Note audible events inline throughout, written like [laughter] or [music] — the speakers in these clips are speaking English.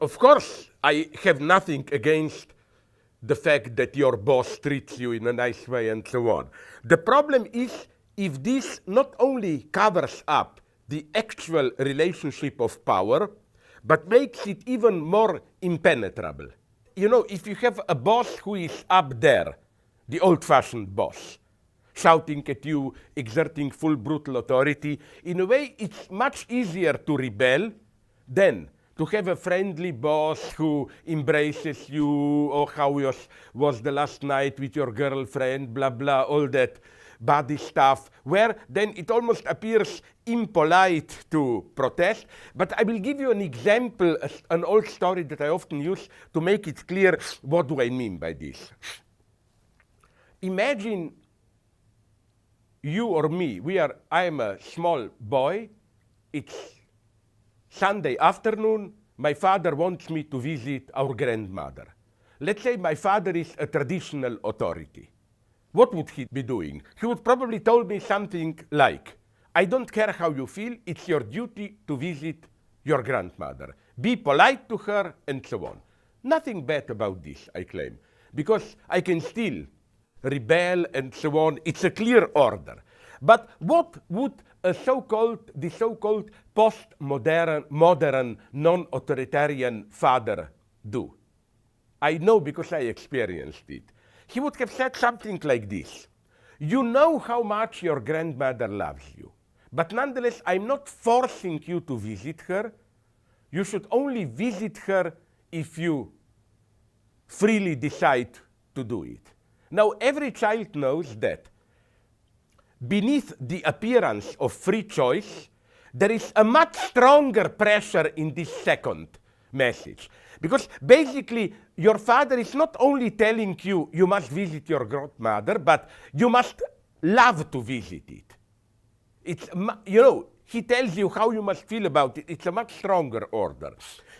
of course, I have nothing against the fact that your boss treats you in a nice way and so on. The problem is if this not only covers up the actual relationship of power, but makes it even more impenetrable. You know, if you have a boss who is up there, the old fashioned boss, shouting at you, exerting full brutal authority, in a way it's much easier to rebel than to have a friendly boss who embraces you, or how was, was the last night with your girlfriend, blah, blah, all that body stuff, where then it almost appears impolite to protest. But I will give you an example, an old story that I often use to make it clear what do I mean by this. Imagine you or me, we are, I am a small boy, it's Sunday afternoon, my father wants me to visit our grandmother. Let's say my father is a traditional authority. What would he be doing? He would probably tell me something like, I don't care how you feel, it's your duty to visit your grandmother. Be polite to her, and so on. Nothing bad about this, I claim, because I can still rebel and so on. It's a clear order. But what would a so-called, the so-called post-modern, modern, non-authoritarian father do? I know because I experienced it. He would have said something like this. You know how much your grandmother loves you, but nonetheless, I'm not forcing you to visit her. You should only visit her if you freely decide to do it. Now, every child knows that beneath the appearance of free choice, there is a much stronger pressure in this second message. Because basically, your father is not only telling you you must visit your grandmother, but you must love to visit it. It's, you know, he tells you how you must feel about it. It's a much stronger order.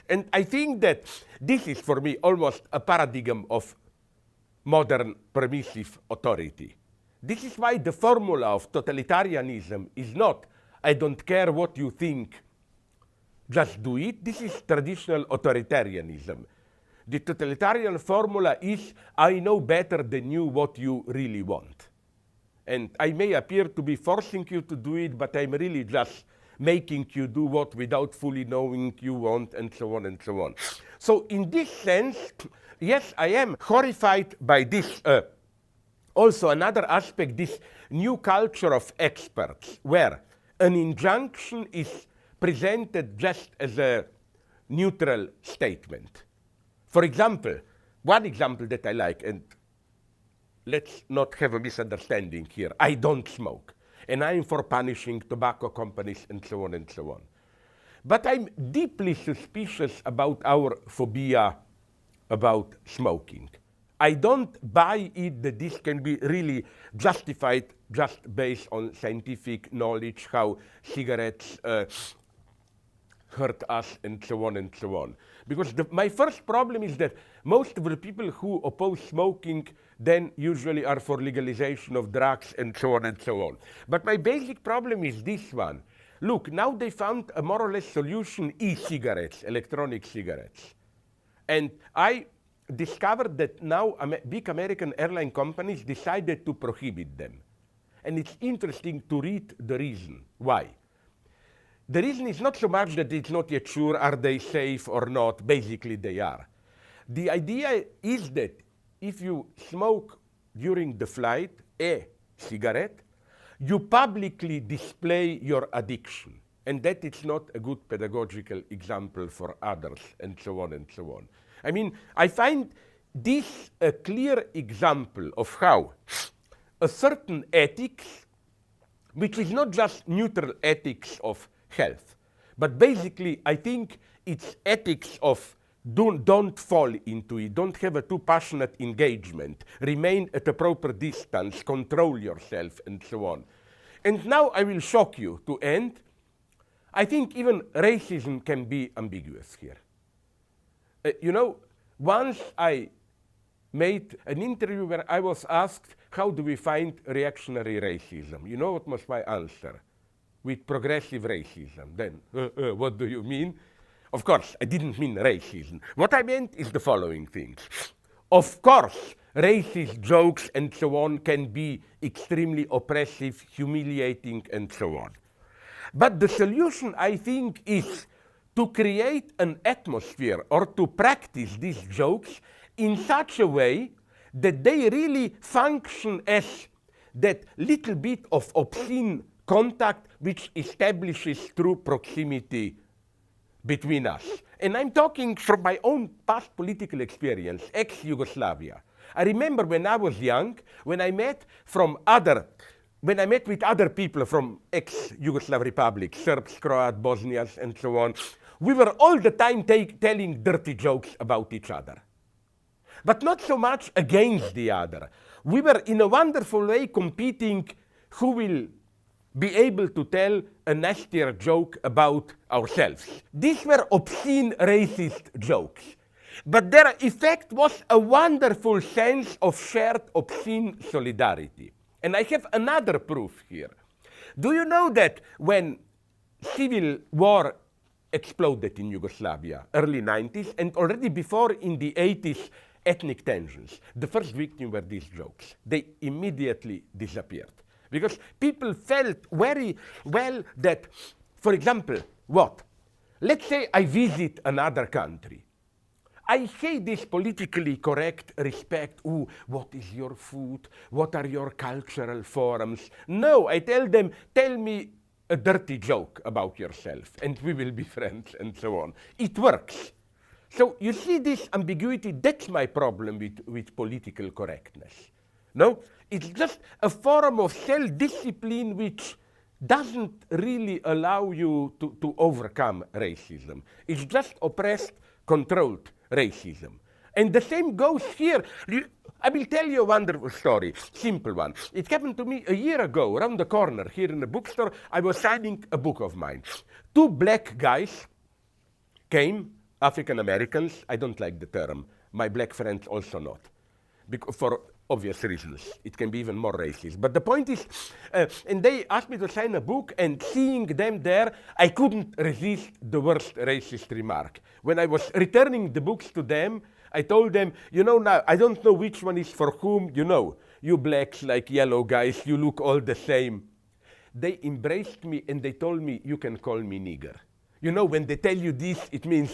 And I think that this is for me almost a paradigm of modern permissive authority. This is why the formula of totalitarianism is not, I don't care what you think, just do it. This is traditional authoritarianism. The totalitarian formula is, I know better than you what you really want. And I may appear to be forcing you to do it, but I'm really just making you do what without fully knowing you want, and so on and so on. So, in this sense, yes, I am horrified by this. Uh, also, another aspect, this new culture of experts, where an injunction is presented just as a neutral statement. For example, one example that I like, and let's not have a misunderstanding here I don't smoke, and I'm for punishing tobacco companies and so on and so on. But I'm deeply suspicious about our phobia about smoking. I don't buy it that this can be really justified just based on scientific knowledge, how cigarettes uh, hurt us, and so on and so on. Because the, my first problem is that most of the people who oppose smoking then usually are for legalization of drugs and so on and so on. But my basic problem is this one. Look, now they found a more or less solution e-cigarettes, electronic cigarettes. And I discovered that now big American airline companies decided to prohibit them. And it's interesting to read the reason why. The reason is not so much that it's not yet sure are they safe or not, basically they are. The idea is that if you smoke during the flight a cigarette, you publicly display your addiction. And that is not a good pedagogical example for others, and so on and so on. I mean, I find this a clear example of how a certain ethics, which is not just neutral ethics of health, but basically, I think it's ethics of don't, don't fall into it, don't have a too passionate engagement, remain at a proper distance, control yourself, and so on. And now I will shock you to end. I think even racism can be ambiguous here. Uh, you know, once I made an interview where I was asked, how do we find reactionary racism? You know what was my answer? With progressive racism. Then, uh, uh, what do you mean? Of course, I didn't mean racism. What I meant is the following things. Of course, racist jokes and so on can be extremely oppressive, humiliating, and so on. But the solution, I think, is to create an atmosphere or to practice these jokes in such a way that they really function as that little bit of obscene contact which establishes true proximity between us. And I'm talking from my own past political experience, ex-Yugoslavia. I remember when I was young, when I met from other, when I met with other people from ex-Yugoslav republics, Serbs, Croats, Bosnians, and so on, we were all the time telling dirty jokes about each other. But not so much against the other. We were in a wonderful way competing who will be able to tell a nastier joke about ourselves. These were obscene racist jokes. But their effect was a wonderful sense of shared obscene solidarity. And I have another proof here. Do you know that when civil war exploded in Yugoslavia, early 90s, and already before in the 80s, ethnic tensions, the first victim were these jokes. They immediately disappeared. Because people felt very well that, for example, what? Let's say I visit another country. I hate this politically correct respect. Ooh, what is your food? What are your cultural forms? No, I tell them, tell me a dirty joke about yourself, and we will be [laughs] friends, and so on. It works. So you see this ambiguity, that's my problem with, with political correctness. No? It's just a form of self-discipline which doesn't really allow you to, to overcome racism. It's just oppressed, controlled racism. And the same goes here. I will tell you a wonderful story, simple one. It happened to me a year ago, around the corner here in the bookstore. I was signing a book of mine. Two black guys came, African Americans. I don't like the term. My black friends also not, for obvious reasons. It can be even more racist. But the point is, uh, and they asked me to sign a book, and seeing them there, I couldn't resist the worst racist remark. When I was returning the books to them, I told them, you know, now, I don't know which one is for whom, you know, you blacks like yellow guys, you look all the same. They embraced me and they told me, you can call me nigger. You know, when they tell you this, it means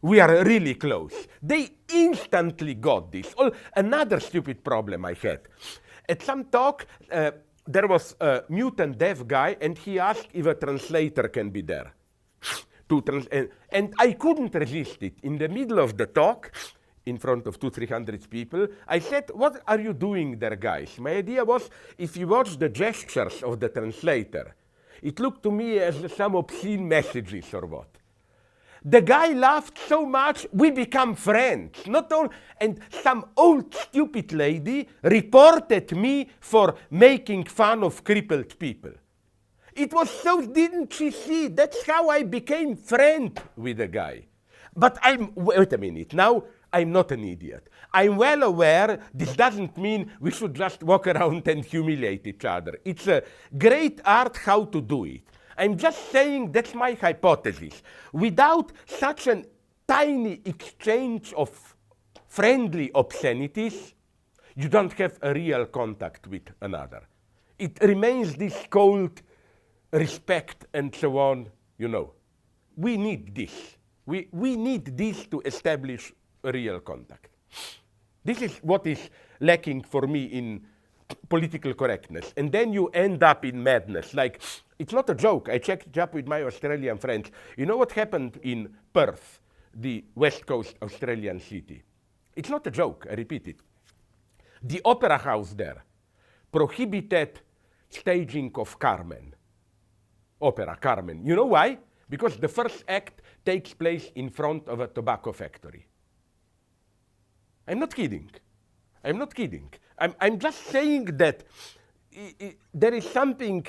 we are really close. They instantly got this. Another stupid problem I had. At some talk, uh, there was a mutant deaf guy, and he asked if a translator can be there. To trans- and, and I couldn't resist it. In the middle of the talk, in front of two, three hundred people, I said, what are you doing there, guys? My idea was, if you watch the gestures of the translator, it looked to me as some obscene messages or what. The guy laughed so much, we become friends. Not all, and some old stupid lady reported me for making fun of crippled people. It was so, didn't she see? That's how I became friend with the guy. But I'm, wait a minute, now I'm not an idiot. I'm well aware this doesn't mean we should just walk around and humiliate each other. It's a great art how to do it. I'm just saying that's my hypothesis. Without such a tiny exchange of friendly obscenities, you don't have a real contact with another. It remains this cold respect and so on, you know. We need this. We, we need this to establish real contact. This is what is lacking for me in political correctness. And then you end up in madness. Like, it's not a joke. I checked up with my Australian friends. You know what happened in Perth, the West Coast Australian city? It's not a joke, I repeat it. The opera house there prohibited staging of Carmen. Opera, Carmen. You know why? Because the first act takes place in front of a tobacco factory. I'm not kidding. I'm not kidding. I'm, I'm just saying that I, I, there is something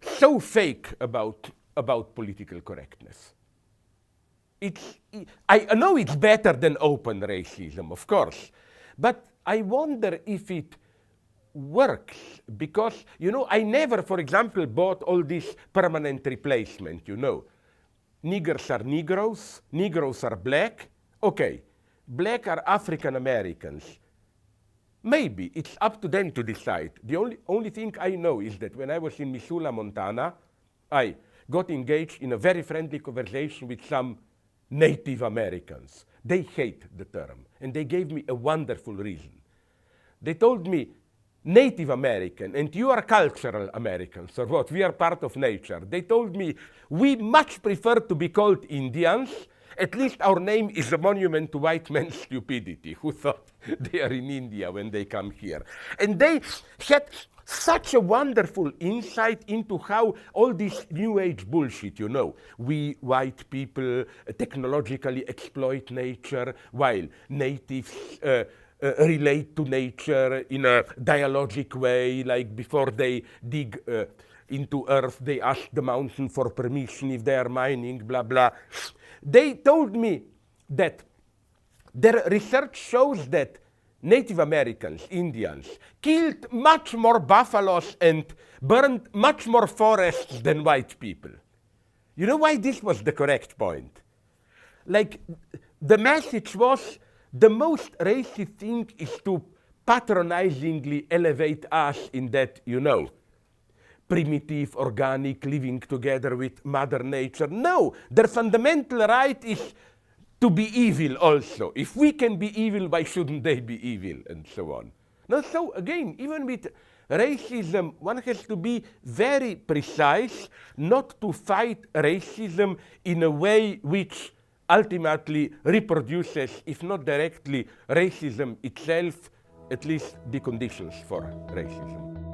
so fake about, about political correctness. It's, I know it's better than open racism, of course, but I wonder if it works because, you know, I never, for example, bought all this permanent replacement, you know. niggers are Negroes, Negroes are black. Okay, black are African Americans. Maybe it's up to them to decide. The only, only thing I know is that when I was in Missoula, Montana, I got engaged in a very friendly conversation with some Native Americans. They hate the term, and they gave me a wonderful reason. They told me, Native American, and you are cultural Americans, or what? We are part of nature. They told me, we much prefer to be called Indians. At least our name is a monument to white man's stupidity, [laughs] who thought they are in India when they come here. And they had such a wonderful insight into how all this new age bullshit, you know, we white people technologically exploit nature while natives uh, uh, relate to nature in a dialogic way, like before they dig uh, into earth, they ask the mountain for permission if they are mining, blah, blah. They told me that their research shows that Native Americans, Indians, killed much more buffaloes and burned much more forests than white people. You know why this was the correct point? Like, the message was the most racist thing is to patronizingly elevate us in that, you know, primitive, organic, living together with Mother Nature. No, their fundamental right is to be evil also. If we can be evil, why shouldn't they be evil? And so on. Now, so again, even with racism, one has to be very precise not to fight racism in a way which ultimately reproduces, if not directly, racism itself, at least the conditions for racism.